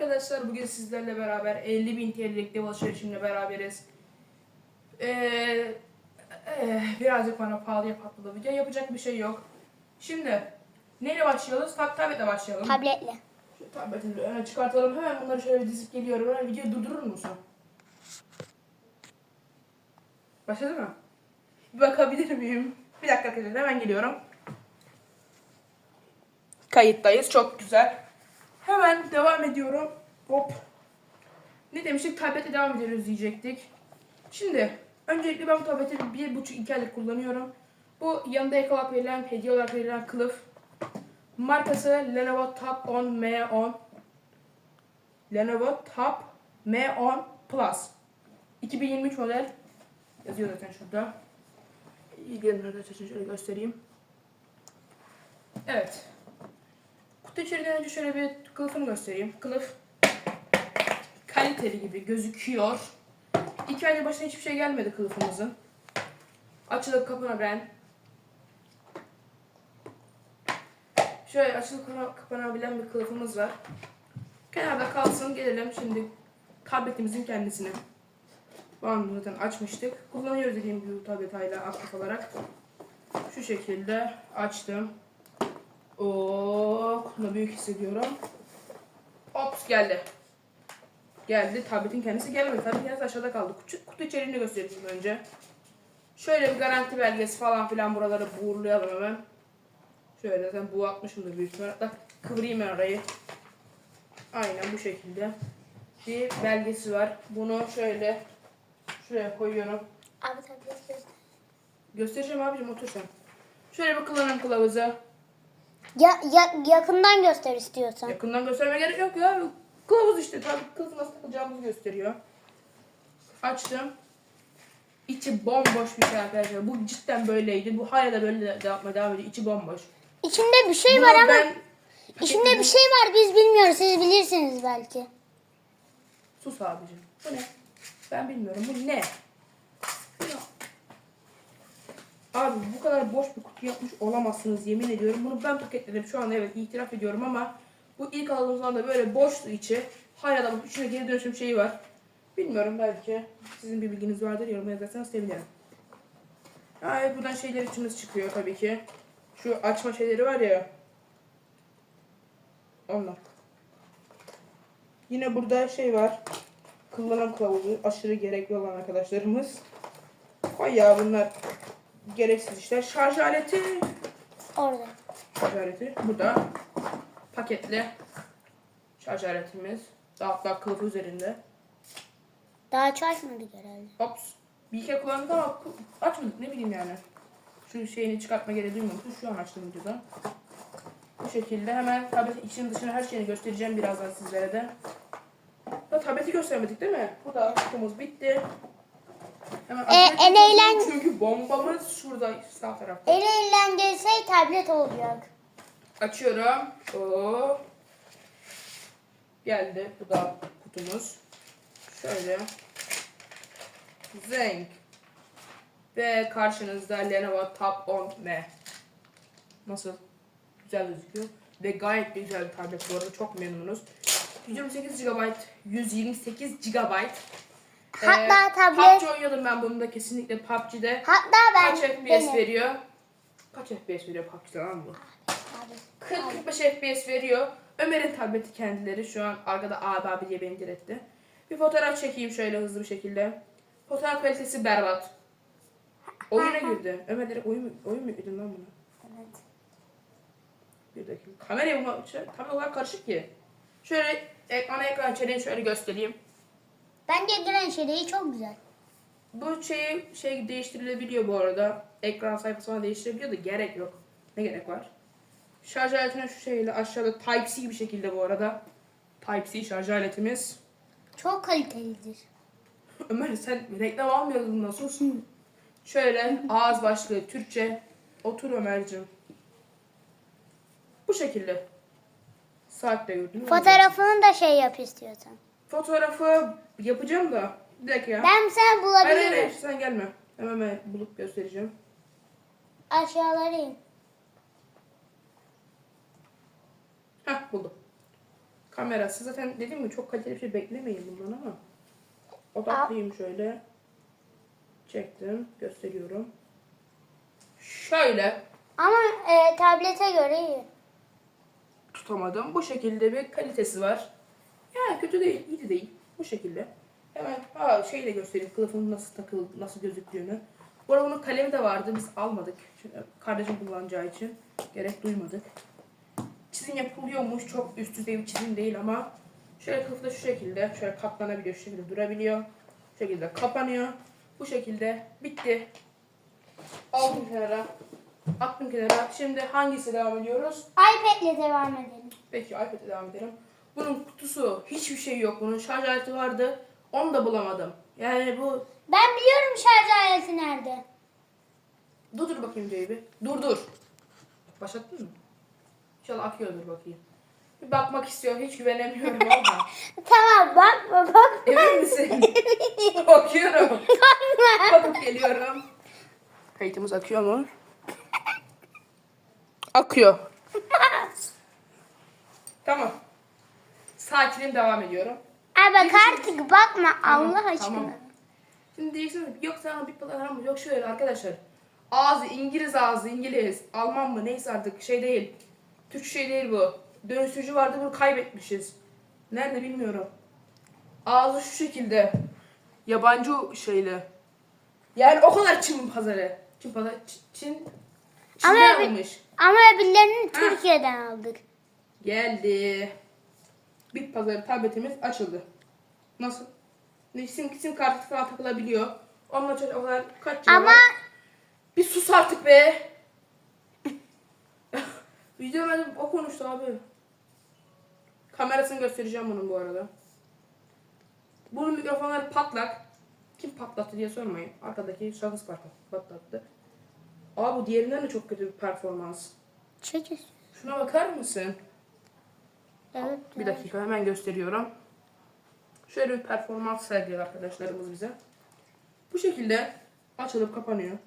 arkadaşlar bugün sizlerle beraber 50.000 TL'lik dev alışverişimle beraberiz. Ee, eh, birazcık bana pahalıya patladı video. Yapacak bir şey yok. Şimdi neyle başlıyoruz? Tab tabletle başlayalım. Tabletle. Şu tableti öne çıkartalım. Hemen bunları şöyle dizip geliyorum. Hemen videoyu durdurur musun? Başladı mı? Bir bakabilir miyim? Bir dakika arkadaşlar hemen geliyorum. Kayıttayız. Çok güzel. Hemen devam ediyorum. Hop. Ne demiştik? Tablete devam ediyoruz diyecektik. Şimdi öncelikle ben bu tableti bir buçuk iki aylık kullanıyorum. Bu yanında ek olarak verilen, hediye olarak verilen kılıf. Markası Lenovo Tab 10 M10. Lenovo Tab M10 Plus. 2023 model. Yazıyor zaten şurada. İlgilenenler de şöyle göstereyim. Evet. Kutu içeriden önce şöyle bir kılıfını göstereyim. Kılıf kaliteli gibi gözüküyor. İki ayda başına hiçbir şey gelmedi kılıfımızın. Açılıp kapanabilen Şöyle açılıp kapa- kapanabilen bir kılıfımız var. Kenarda kalsın gelelim şimdi tabletimizin kendisine. Bandını zaten açmıştık. Kullanıyoruz dediğim gibi bu tablet aktif olarak. Şu şekilde açtım. Oo, bunu büyük hissediyorum. Ops geldi. Geldi. Tabletin kendisi gelmedi. Tabletin kendisi aşağıda kaldı. Kutu, kutu içeriğini göstereyim önce. Şöyle bir garanti belgesi falan filan buraları buğurlayalım hemen. Şöyle zaten bu atmışımdır büyük ihtimalle. Hatta kıvırayım ben arayı. Aynen bu şekilde. Bir belgesi var. Bunu şöyle şuraya koyuyorum. Abi tablet göster. Göstereceğim abicim otur sen. Şöyle bir kullanım kılavuzu. Ya, ya, yakından göster istiyorsan. Yakından gösterme gerek yok ya. Kılavuz işte. Tabii kılıfı nasıl takacağımızı gösteriyor. Açtım. İçi bomboş bir şey arkadaşlar. Bu cidden böyleydi. Bu hala da böyle de yapmaya devam ediyor. İçi bomboş. İçinde bir şey Bunu var ama ben... içinde bir şey var biz bilmiyoruz. Siz bilirsiniz belki. Sus abicim. Bu ne? Ben bilmiyorum. Bu ne? Abi bu kadar boş bir kutu yapmış olamazsınız yemin ediyorum. Bunu ben paketledim şu anda evet itiraf ediyorum ama bu ilk aldığımızdan da böyle boştu içi. Hala da bak içine geri dönüşüm şeyi var. Bilmiyorum belki sizin bir bilginiz vardır yoruma yazarsanız sevinirim. Evet buradan şeyler içimiz çıkıyor tabii ki. Şu açma şeyleri var ya. Onlar. Yine burada şey var. Kullanım kılavuzu aşırı gerekli olan arkadaşlarımız. Bayağı bunlar gereksiz işler. Şarj aleti. Orada. Şarj aleti. Burada paketli şarj aletimiz. Daha daha kılıfı üzerinde. Daha çalışmadık herhalde. Ops. Bir kere kullandık ama açmadık ne bileyim yani. Şu şeyini çıkartma gereği duymamıştım. Şu an açtım videoda. Bu şekilde hemen tabletin içini dışını her şeyini göstereceğim birazdan sizlere de. Da tableti göstermedik değil mi? Bu da kutumuz bitti. Hemen E, tableti en eğlen- Çünkü bombamız şurada sağ tarafta. El elinden gelse tablet olacak. Açıyorum. Oo. Geldi. Bu da kutumuz. Şöyle. Zenk. Ve karşınızda Lenovo Tab 10M. Nasıl? Güzel gözüküyor. Ve gayet de güzel bir tablet bu arada. Çok memnunuz. 128 GB, 128 GB. Hatta tablet- PUBG oynuyordum ben bununla kesinlikle PUBG'de. Hatta ben Kaç FPS benim. veriyor? Kaç FPS veriyor PUBG'de lan bu? Abi. 40-45 FPS veriyor. Ömer'in tableti kendileri şu an arkada abi abi diye beni diretti. Bir fotoğraf çekeyim şöyle hızlı bir şekilde. Fotoğraf kalitesi berbat. Oyuna girdi. Ömer'lere oyun, mu- oyun mu yükledin lan bunu? Evet. Bir dakika. Kamerayı bu şey, tablet olarak karışık ki. Şöyle ekran ekran içeriğini şöyle göstereyim. Bence giren şeyleri çok güzel. Bu şeyi şey değiştirilebiliyor bu arada. Ekran sayfası falan değiştirebiliyor da gerek yok. Ne gerek var? Şarj aletine şu şeyle aşağıda Type-C bir şekilde bu arada. Type-C şarj aletimiz. Çok kalitelidir. Ömer sen reklam almıyordun bundan sus. Şöyle ağız başlığı Türkçe. Otur Ömer'cim. Bu şekilde. Saatte gördün mü? Fotoğrafını da şey yap istiyorsan. Fotoğrafı yapacağım da. Bir dakika ya. Ben sen Hayır hayır hayır bulabilirim. sen gelme. Hemen ben bulup göstereceğim. Aşağılara in. Heh buldum. Kamerası zaten dediğim gibi çok kaliteli bir şey beklemeyin bundan ama. Odaklıyım şöyle. Çektim. Gösteriyorum. Şöyle Ama e, tablete göre iyi. tutamadım. Bu şekilde bir kalitesi var. Yani kötü değil, iyi de değil. Bu şekilde. Hemen ha, şey de göstereyim. Kılıfın nasıl takıl, nasıl gözüktüğünü. Bu arada bunun kalemi de vardı. Biz almadık. Çünkü kardeşim kullanacağı için gerek duymadık. Çizim yapılıyormuş. Çok üst düzey bir çizim değil ama şöyle kılıf da şu şekilde. Şöyle katlanabiliyor. Şu şekilde durabiliyor. Şu şekilde kapanıyor. Bu şekilde bitti. Aldım kenara. Attım kenara. Şimdi hangisi devam ediyoruz? iPad'le devam edelim. Peki iPad'e devam edelim. Bunun kutusu hiçbir şey yok. Bunun şarj aleti vardı. Onu da bulamadım. Yani bu... Ben biliyorum şarj aleti nerede. Dur dur bakayım bir. Dur dur. Başlattın mı? İnşallah akıyordur bakayım. Bir bakmak istiyorum. Hiç güvenemiyorum ama. Tamam bak bak. Emin misin? Bakıyorum. Bakıp geliyorum. Kayıtımız akıyor mu? Akıyor. tamam. Sakinim devam ediyorum. Ay bak artık bakma Tamam, Allah aşkına. tamam. Şimdi diyeceksiniz yok sana bir falan mı? Yok şöyle arkadaşlar. Ağzı İngiliz ağzı İngiliz. Alman mı neyse artık şey değil. Türk şey değil bu. Dönüştürücü vardı bunu kaybetmişiz. Nerede bilmiyorum. Ağzı şu şekilde. Yabancı şeyle. Yani o kadar Çin pazarı. Çin pazarı. Ç- Çin. Ama Çin'den almış. Ama öbürlerini Türkiye'den aldık. Geldi. Bit pazarı tabletimiz açıldı. Nasıl? Ne sim, sim kartı falan takılabiliyor. Onunla kadar kaç GB? Ama Bir sus artık be. Video ben o konuştu abi. Kamerasını göstereceğim bunun bu arada. Bunun mikrofonları patlak. Kim patlattı diye sormayın. Arkadaki şahıs patlat- patlattı. Abi bu diğerinden de çok kötü bir performans. çekil. Şuna bakar mısın? Evet. Bir dakika hemen gösteriyorum. Şöyle bir performans sergiliyor arkadaşlarımız bize. Bu şekilde açılıp kapanıyor.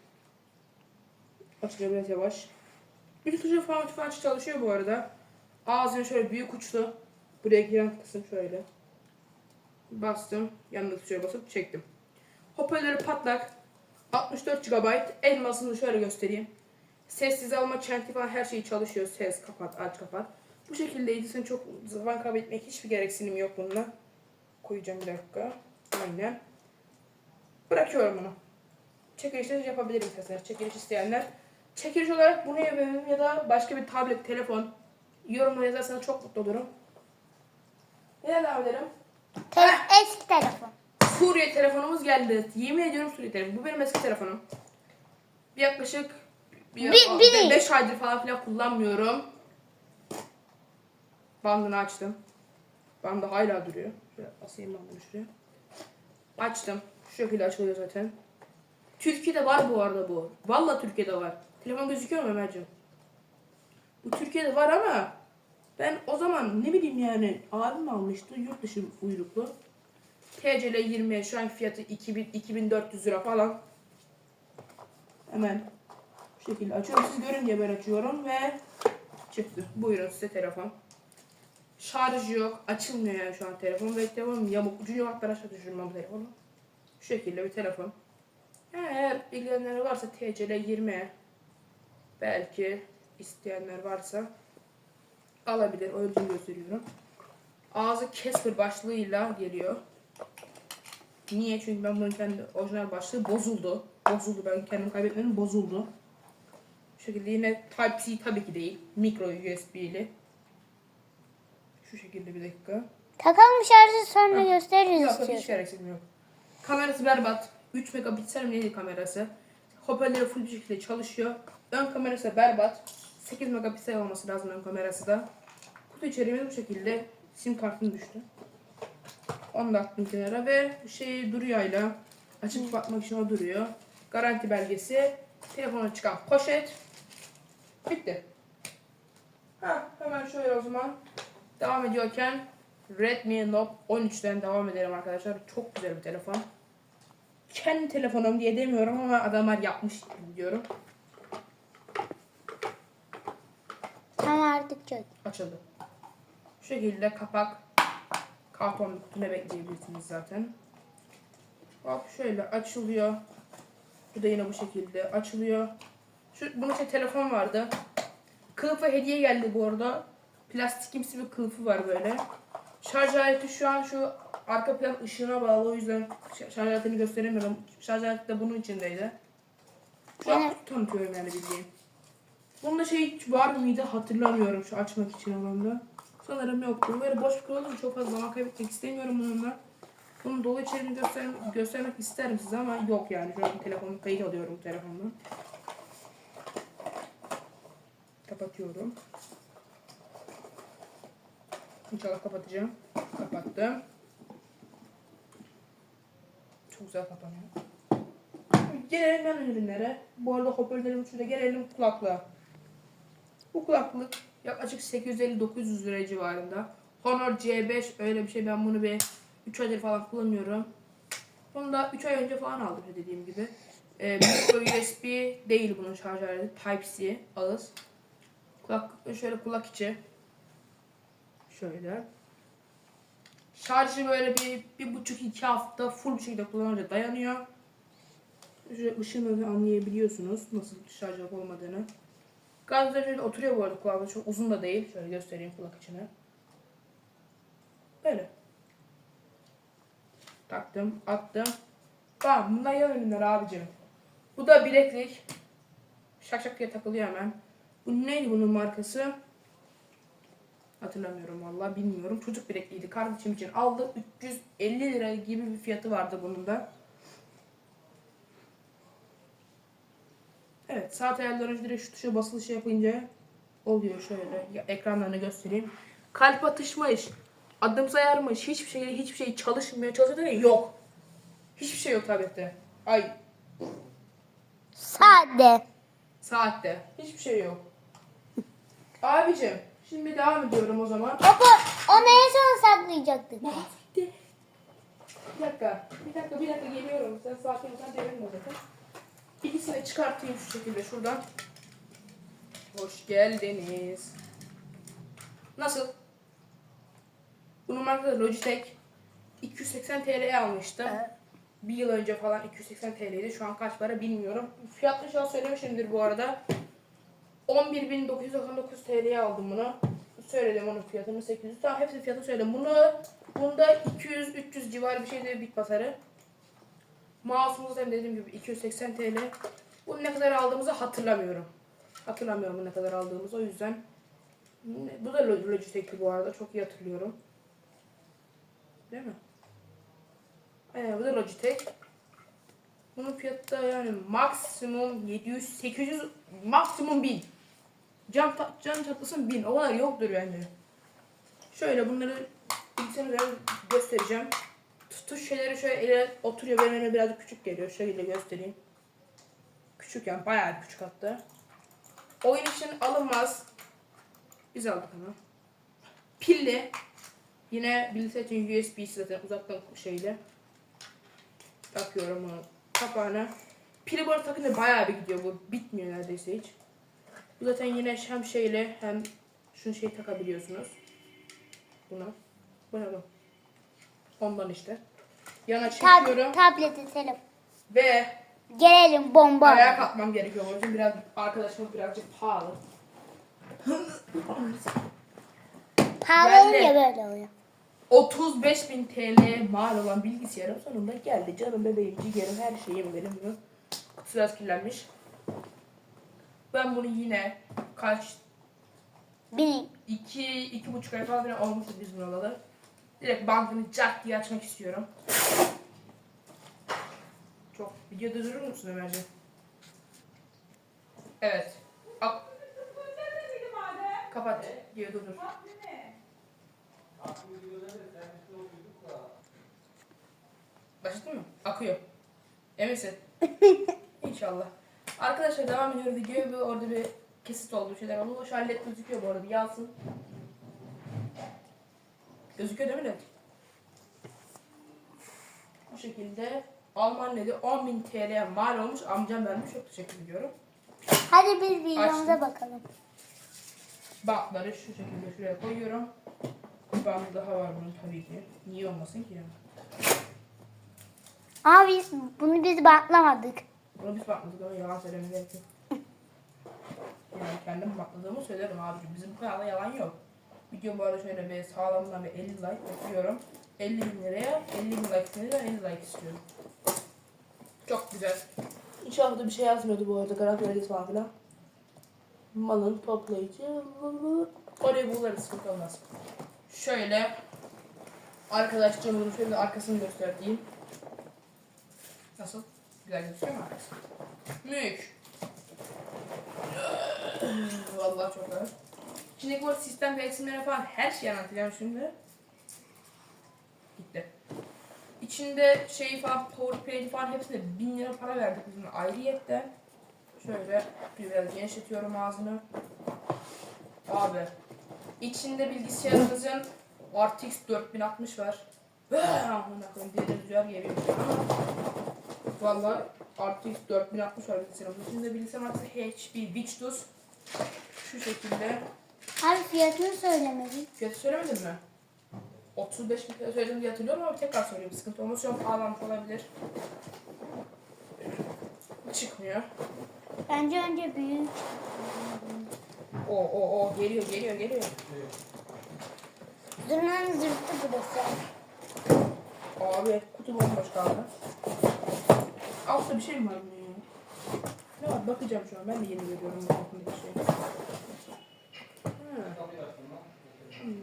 Açılıyor biraz yavaş. Bütün tuşu falan falan çalışıyor bu arada. Ağzını şöyle büyük uçlu. Buraya giren kısım şöyle. Bastım. Yanına tuşa basıp çektim. Hoparlörü patlak. 64 GB. Elmasını şöyle göstereyim. Sessiz alma, çenti falan her şeyi çalışıyor. Ses, kapat, aç, kapat. Bu şekilde Edison'ın çok zaman kaybetmek hiçbir gereksinim yok bununla. Koyacağım bir dakika. Aynen. Bırakıyorum bunu. Çekilişleri yapabilirim isterseniz. Çekiliş isteyenler. Çekiliş olarak bunu yapabilirim ya da başka bir tablet, telefon. Yorumlara yazarsanız çok mutlu olurum. Devam edelim? Te- eski telefon. Suriye telefonumuz geldi. Yemin ediyorum Suriye telefonu. Bu benim eski telefonum. Bir yaklaşık bir, Bir- bir- 5 aydır falan filan kullanmıyorum. Bandını açtım. Bandı hala duruyor. Şöyle asayım bandını şuraya. Açtım. Şu şekilde açılıyor zaten. Türkiye'de var bu arada bu. Vallahi Türkiye'de var. Telefon gözüküyor mu Ömerciğim? Bu Türkiye'de var ama ben o zaman ne bileyim yani abim almıştı yurt dışı uyruklu. TCL 20 şu an fiyatı 2000 2400 lira falan. Hemen şu şekilde açıyorum. Siz görün diye ben açıyorum ve çıktı. Buyurun size telefon. Şarjı yok. Açılmıyor yani şu an telefon ve telefonum yamuk. Ucunu hatta aşağı düşürmem bu telefonu. Şu şekilde bir telefon. Yani eğer ilgilenenler varsa TCL 20 belki isteyenler varsa alabilir. O yüzden gösteriyorum. Ağzı Casper başlığıyla geliyor. Niye? Çünkü ben bunun kendi orijinal başlığı bozuldu. Bozuldu. Ben kendim kaybetmedim. Bozuldu. Şu şekilde yine Type-C tabii ki değil. Micro USB'li. Şu şekilde bir dakika. Takalım şarjı sonra gösteririz Yok yok hiç istiyorsan. gereksinimi yok. Kamerası berbat. 3 megapiksel mi neydi kamerası? Hoparlörü full bir şekilde çalışıyor. Ön kamerası berbat. 8 megapiksel olması lazım ön kamerası da. Kutu içeriğimiz bu şekilde. Sim kartım düştü. Onu da attım kenara ve şey duruyor hala. Açıp bakmak için o duruyor. Garanti belgesi. Telefona çıkan poşet. Bitti. Ha, hemen şöyle o zaman devam ediyorken Redmi Note 13'ten devam edelim arkadaşlar. Çok güzel bir telefon. Kendi telefonum diye demiyorum ama adamlar yapmış diyorum. Tamam artık çök. Açıldı. Şu şekilde kapak Karton bir kutu ne bekleyebilirsiniz zaten. Bak şöyle açılıyor. Bu da yine bu şekilde açılıyor. Şu, bunun için telefon vardı. Kılıfı hediye geldi bu arada. Plastikimsi bir kılıfı var böyle. Şarj aleti şu an şu arka plan ışığına bağlı o yüzden şarj aletini gösteremiyorum. Şarj aleti de bunun içindeydi. Şu an tanıtıyorum yani bildiğin. Bunda şey var mıydı hatırlamıyorum şu açmak için alanda. Sanırım yoktu. Böyle boş bir için çok fazla zaman kaybetmek istemiyorum bununla. Bunun dolu içeriğini göster göstermek isterim size ama yok yani. Şu an telefonu kayıt alıyorum telefondan. Kapatıyorum. İnşallah kapatacağım. Kapattım. Çok güzel kapanıyor. Gelelim yan ürünlere. Bu arada hoparlörüm şurada gelelim kulaklığa. Bu kulaklık yaklaşık 850-900 lira civarında. Honor C5 öyle bir şey. Ben bunu bir 3 aydır falan kullanıyorum. Bunu da 3 ay önce falan aldım dediğim gibi. Ee, micro USB değil bunun şarj aleti. Type-C ağız. Kulak, şöyle kulak içi. Şöyle. Şarjı böyle bir, bir buçuk iki hafta full bir şekilde kullanınca dayanıyor. Şöyle ışığını anlayabiliyorsunuz nasıl şarj olup olmadığını. Gazda şöyle oturuyor bu arada kulağımda. Çok uzun da değil. Şöyle göstereyim kulak içine. Böyle. Taktım, attım. Tamam bunlar yan ürünler abicim. Bu da bileklik. Şak şak diye takılıyor hemen. Bu neydi bunun markası? Hatırlamıyorum vallahi bilmiyorum. Çocuk bilekliğiydi. Kardeşim için aldım. 350 lira gibi bir fiyatı vardı bunun da. Evet saat ayarları direkt şu tuşa basılı şey yapınca oluyor şöyle. Ya, ekranlarını göstereyim. Kalp atışmış. Adım sayarmış. Hiçbir şey hiçbir şey çalışmıyor. Çalışıyor değil Yok. Hiçbir şey yok tablette. Ay Sade. saatte. Hiçbir şey yok. Abicim şimdi devam ediyorum o zaman. Baba onu en son saklayacaktık. Bitti. Bir dakika. Bir dakika bir dakika geliyorum. Sen sakin ol. Sen devrimi zaten. İkisini çıkartayım şu şekilde şuradan. Hoş geldiniz. Nasıl? Bunun markası Logitech. 280 TL'ye almıştım. Evet. Bir yıl önce falan 280 TL'ydi. Şu an kaç para bilmiyorum. Fiyatını şu an söylemişimdir bu arada. 11.999 TL'ye aldım bunu. Söyledim onun fiyatını 800. Tamam hepsinin fiyatını söyledim. Bunu bunda 200-300 civarı bir şeydi bit basarı. Mouse'umuz da dediğim gibi 280 TL. Bunu ne kadar aldığımızı hatırlamıyorum. Hatırlamıyorum ne kadar aldığımızı o yüzden. Bu da Log- Logitech'ti bu arada. Çok iyi hatırlıyorum. Değil mi? Aynen bu da Logitech. Bunun fiyatı da yani maksimum 700 800 maksimum 1000. Cam cam çatlasın 1000. O kadar yoktur yani. Şöyle bunları bilgisayarın üzerine göstereceğim. Tutuş şeyleri şöyle ele oturuyor. Benim elime birazcık küçük geliyor. Şöyle göstereyim. Küçük yani bayağı küçük hatta. Oyun için alınmaz. Biz aldık ama. Pilli. Yine bilgisayar için USB zaten uzaktan şeyle. Takıyorum bunu kapağına. Pili bu arada takınca bayağı bir gidiyor bu. Bitmiyor neredeyse hiç. Bu zaten yine hem şeyle hem şunu şey takabiliyorsunuz. Buna. Bu ne bu? Ondan işte. Yana çekiyorum Tab tableti telefon. ve Gelelim bomba. ayağa kalkmam gerekiyor. İçin biraz arkadaşım birazcık pahalı. Pahalı olunca böyle oluyor. 35.000 TL mal olan bilgisayarım sonunda geldi. Canım bebeğim, ciğerim, her şeyim benim biraz kirlenmiş. Ben bunu yine kaç, Bir, iki, iki buçuk ay falan filan olmuştu biz bunu alalı. Direkt bankını cart diye açmak istiyorum. Çok videoda durur musun Ömerciğim? Evet. Ak Kapat. Videoda dur. Başladın mı? Akıyor. Eminsin? İnşallah. Arkadaşlar devam ediyor videoya. Bir orada bir kesit oldu bir şeyler oldu. Şarlet gözüküyor bu arada. Bir yansın. Gözüküyor değil mi net? Bu şekilde Alman ledi 10.000 TL'ye mal olmuş. Amcam vermiş. Çok teşekkür ediyorum. hadi biz videomuza Açtım. bakalım. Bantları şu şekilde şuraya koyuyorum. bir bandı daha var bunun tabii ki. Niye olmasın ki ya? Abi biz, bunu biz bantlamadık. Bunu biz bakmadık ama yalan söylemeye gerek yok. Yani kendim bakmadığımı söylerim abicim. Bizim kanalda yalan yok. Video bu arada şöyle bir sağlamdan bir 50 like bekliyorum. 50 bin liraya 50 bin like liraya 50 like istiyorum. Çok güzel. İnşallah da bir şey yazmıyordu bu arada. Garanti veririz falan filan. Malın toplayıcı. Orayı buluruz. Sıkıntı olmaz. Şöyle. Arkadaş camının şöyle arkasını göstereyim. Nasıl? Güzel gözüküyor mu? Mük. Vallahi çok ağır. İçindeki bu sistem resimleri falan her şeyi anlatacağım şimdi. Gitti. İçinde şey falan, powerplay falan hepsine 1000 lira para verdik bizim ayrıyetten. Şöyle bir biraz genişletiyorum ağzını. Abi. İçinde bilgisayarımızın RTX 4060 var. Amına koyayım deli rüzgar gibi Valla RTX 4060 var bilgisayarımızın. Şimdi bilgisayarın artık HP Victus. Şu şekilde. Abi fiyatını söylemedik. Fiyatı söylemedim mi? 35 bin söyledim diye hatırlıyorum ama tekrar söyleyeyim. Sıkıntı olmaz. Şu an pahalanmış olabilir. Çıkmıyor. Bence önce büyük. O o o geliyor geliyor geliyor. Zurnanın zırtı burası. Abi kutu bomboş kaldı. Altta bir şey mi var mı ya? Ne var bakacağım şu an. Ben de yeni görüyorum bu altındaki şeyi. Ha.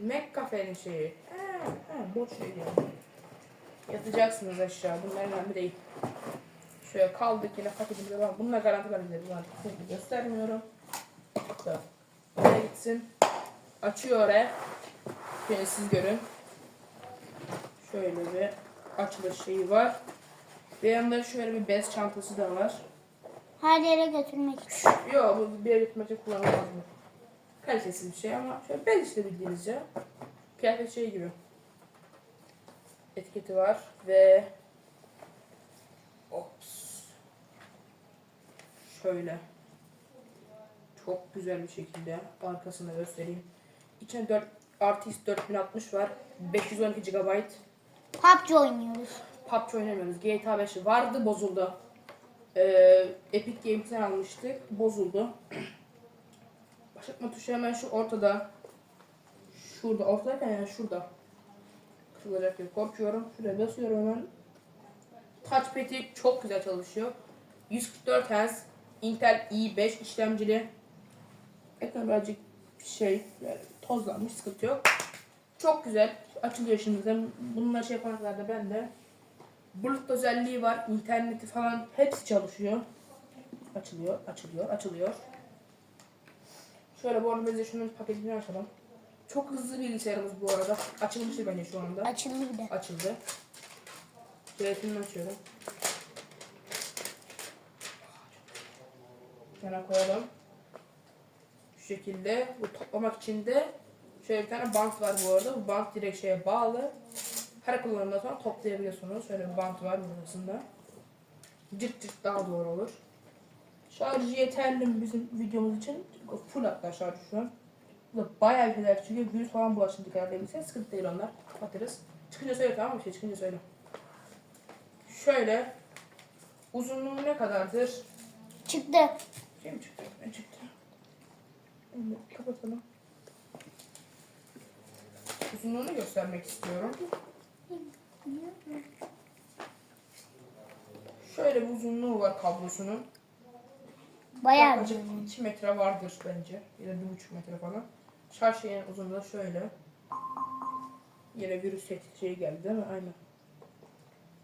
McCafe'nin şeyi. Ha, ha, boş şey yani. Yatacaksınız aşağı. Bunlar önemli değil. Şöyle kaldık yine paketimize bak. Bununla garanti. Bunlar kesinlikle göstermiyorum. Hatta oraya gitsin. Açıyor oraya. Şöyle siz görün. Şöyle bir açılış şeyi var. Bir yanında şöyle bir bez çantası da var. Her yere götürmek için. Yok bu bir gitmece kullanılmaz mı? Kalitesiz bir şey ama şöyle bez işte bildiğinizce. Kıyafet şey gibi. Etiketi var ve Ops. Şöyle. Çok güzel bir şekilde arkasını göstereyim. İçine 4 RTX 4060 var. 512 GB. PUBG oynuyoruz. PUBG oynamıyoruz. GTA 5 vardı bozuldu. Ee, Epic Games'ten almıştık. Bozuldu. Başlatma tuşu hemen şu ortada. Şurada. Ortadayken yani şurada. Kırılacak diye korkuyorum. Şuraya basıyorum hemen. Touchpad'i çok güzel çalışıyor. 144 Hz Intel i5 işlemcili. Ekran birazcık şey yani tozlanmış sıkıntı yok. Çok güzel. Açılıyor şimdi. Bununla şey yapana kadar da ben de Bulut özelliği var. interneti falan hepsi çalışıyor. Açılıyor, açılıyor, açılıyor. Şöyle bu arada bize şunun paketini açalım. Çok hızlı bilgisayarımız bu arada. Açılmıştır bence şu anda. Açıldı bir de. Açıldı. Jelatini açıyorum. Yana koyalım. Şu şekilde. Bu toplamak için de şöyle bir tane bant var bu arada. Bu bant direkt şeye bağlı. Her kullanımdan sonra toplayabiliyorsunuz. Şöyle bir bant var burasında. Cırt cırt daha doğru olur. Şarjı yeterli mi bizim videomuz için? Full hatta şarjı şu an. Bu da bayağı bir şeyler çünkü virüs falan bulaştı dikkat edebilirsen sıkıntı değil onlar. Kapatırız. Çıkınca söyle tamam mı? Şey çıkınca söyle. Şöyle. Uzunluğu ne kadardır? Çıktı. Şey mi çıktı? Ne çıktı? Şimdi kapatalım. Uzunluğunu göstermek istiyorum. Şöyle bir uzunluğu var kablosunun. Bayağı Yaklaşık 2 metre vardır bence. Ya da 1,5 metre falan. Şarj şeyinin uzunluğu şöyle. Yine virüs şeyi geldi değil mi? Aynen.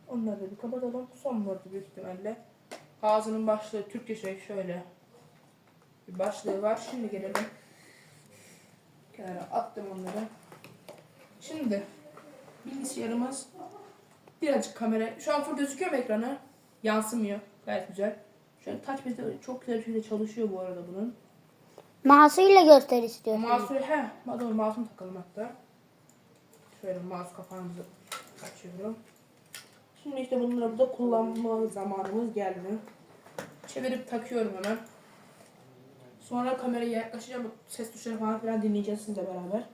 Onları da bir kapatalım. Son vardı büyük ihtimalle. Ağzının başlığı Türkçe şey şöyle. Bir başlığı var. Şimdi gelelim. Kenara attım onları. Şimdi bilgisayarımız birazcık kamera. Şu an full gözüküyor mu ekranı? Yansımıyor. Gayet güzel. Şu an touchpad de çok güzel bir şekilde çalışıyor bu arada bunun. Mouse'uyla göster istiyorum. Mouse'u he, doğru mouse'umu takalım hatta. Şöyle mouse kapağımızı açıyorum. Şimdi işte bunları burada kullanma zamanımız geldi. Çevirip takıyorum hemen. Sonra kameraya yaklaşacağım. Ses tuşları falan filan dinleyeceğiz sizle beraber.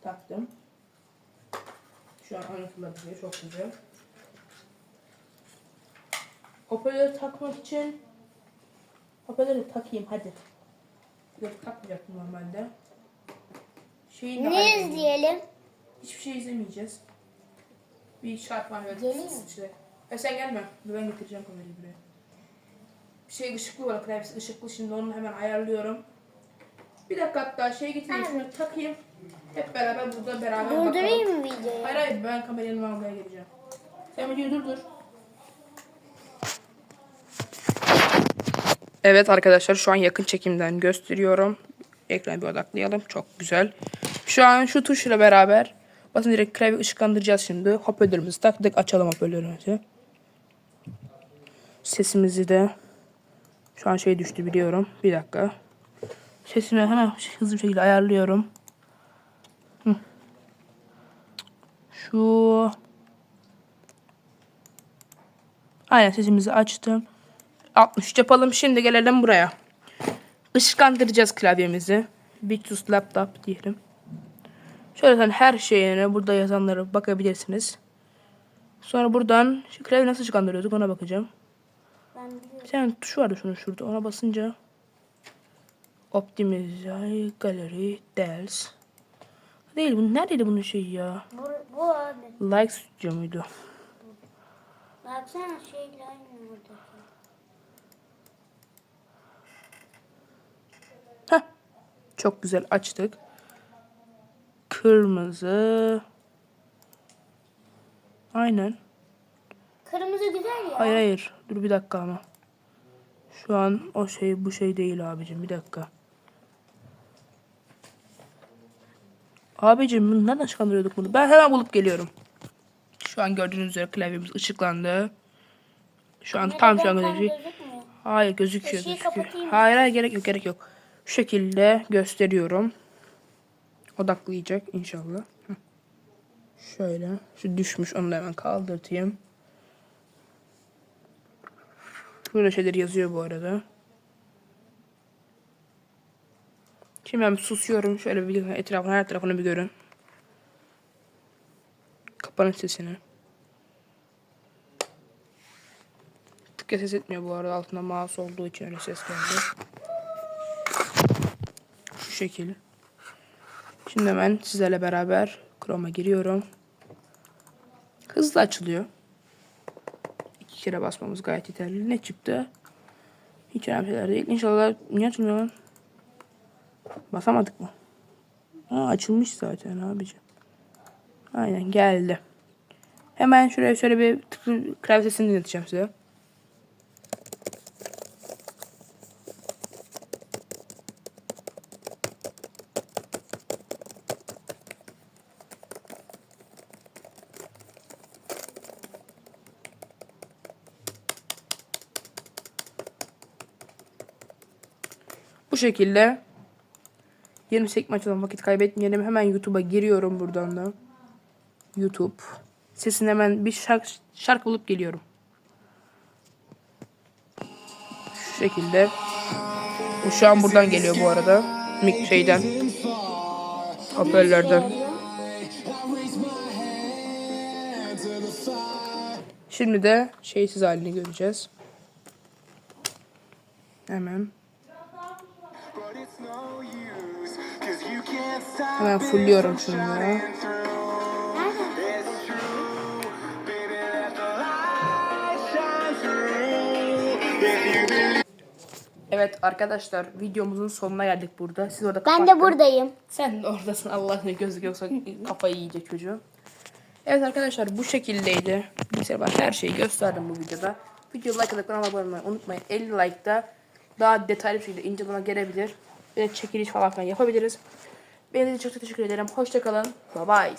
taktım. Şu an oynatılabiliyor. Çok güzel. Hoparlörü takmak için hoparlörü takayım hadi. Yok takmayacaktım normalde. Şeyi Ne izleyelim? Hiçbir şey izlemeyeceğiz. Bir şarkı var böyle. Geleyim? İşte. E sen gelme. Ben getireceğim kamerayı buraya. Bir şey ışıklı var. Klavyesi ışıklı. Şimdi onu hemen ayarlıyorum. Bir dakika hatta şey getireyim. Şunu takayım. Hep beraber burada beraber bakalım. Durdurayım mı videoyu? Hayır hayır ben kamerayı yanıma almaya geleceğim. Sen videoyu durdur. Evet arkadaşlar şu an yakın çekimden gösteriyorum. Ekranı bir odaklayalım. Çok güzel. Şu an şu tuşla beraber basın direkt klavye ışıklandıracağız şimdi. Hoparlörümüzü taktık. Açalım hoparlörümüzü. Sesimizi de şu an şey düştü biliyorum. Bir dakika. Sesimi hemen hızlı bir şekilde ayarlıyorum. Şu Aynen sesimizi açtım. 63 yapalım. Şimdi gelelim buraya. Işıklandıracağız klavyemizi. Victus Laptop diyelim. Şöyle sen her şeyine burada yazanlara bakabilirsiniz. Sonra buradan şu klavye nasıl ışıklandırıyorduk ona bakacağım. Ben biliyorum. Bir tane tuşu vardı şunun şurada. Ona basınca Optimize, Gallery, Dels. Değil bu neredeydi bunun şeyi ya? Bu, bu abi. Like Studio muydu? Baksana şeyle aynı. Heh. Çok güzel açtık. Kırmızı. Aynen. Kırmızı güzel ya. Hayır hayır. Dur bir dakika ama. Şu an o şey bu şey değil abicim. Bir dakika. Abicim bunu nereden çıkarıyorduk bunu? Ben hemen bulup geliyorum. Şu an gördüğünüz üzere klavyemiz ışıklandı. Şu an tam şu an gözüküyor. Hayır gözüküyor. Gözüküyor. Hayır hayır gerek yok gerek yok. Şu şekilde gösteriyorum. Odaklayacak inşallah. Şöyle. Şu düşmüş onu da hemen kaldırtayım. Böyle şeyler yazıyor bu arada. Şimdi ben susuyorum. Şöyle bir etrafına her tarafını bir görün. Kapanın sesini. Tık ses etmiyor bu arada. Altında mouse olduğu için öyle ses geldi. Şu şekil. Şimdi hemen sizlerle beraber Chrome'a giriyorum. Hızlı açılıyor. İki kere basmamız gayet yeterli. Ne çıktı? Hiç önemli şeyler değil. İnşallah niye açılmıyor lan? Basamadık mı? Aa, açılmış zaten abicim. Aynen geldi. Hemen şuraya şöyle bir tıklı klavye sesini dinleteceğim size. Bu şekilde 28 maç olan vakit kaybetmeyelim. Hemen YouTube'a giriyorum buradan da. YouTube. Sesini hemen bir şarkı, şarkı bulup geliyorum. Şu şekilde. An buradan geliyor bu arada. Mik şeyden. Hoparlörden. Şimdi de şeysiz halini göreceğiz. Hemen. Hemen fulluyorum şunu ya. Evet arkadaşlar videomuzun sonuna geldik burada. Siz orada Ben de buradayım. Sen de oradasın Allah'ın gözü yoksa kafayı yiyecek çocuğu. Evet arkadaşlar bu şekildeydi. Bilgisayar ben her şeyi gösterdim bu videoda. Videoyu like atıp kanala abone olmayı unutmayın. 50 like'da daha detaylı bir şekilde inceleme gelebilir. Ve çekiliş falan filan yapabiliriz. Benim çok çok teşekkür ederim. Hoşçakalın. Bye bye.